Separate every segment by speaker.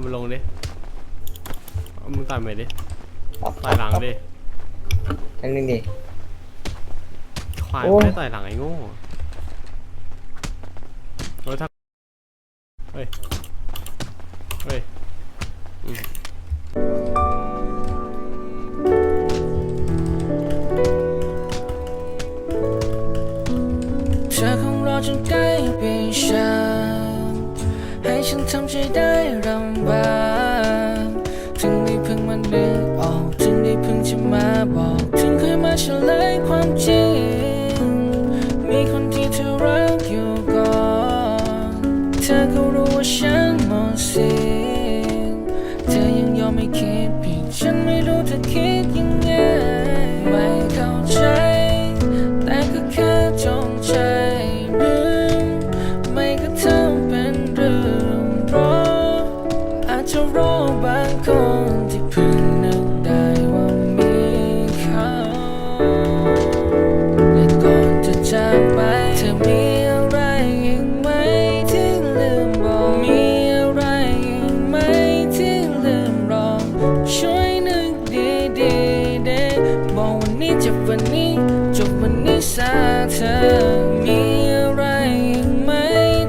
Speaker 1: ามันลงดิ เอามึงต่อยไปดิต่อยหลังดิ
Speaker 2: อันนึงดิ
Speaker 1: ควาย
Speaker 2: โอ้
Speaker 1: ไม่ได้ต่อยหลังไอ้โง่เฮ้ยถ้าเฮ้ย เฮ้ยอืม
Speaker 3: เธอคงรอจนใกล้ปี ฉันให้ฉันทำใจได้ลำบากถึงได้เพิ่งมานึกออกถึงได้เพิ่งจะมาบอก ถึงเคยมาเฉลยความจริง มีคนที่เธอรักอยู่ก่อนเธอก็รู้ว่าฉันหมดสิ้นเธอยังยอมไม่คิดผิดฉันไม่รู้เธอคิดยังไง เธอมีอะไรอีกไหม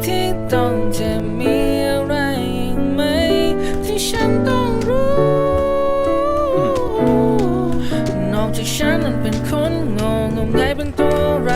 Speaker 3: ที่ต้องเจะมีอะไรอีกไหมที่ฉันต้องรู้ นอกจากฉันนั้นเป็นคนงงงมงายเป็นตัวไร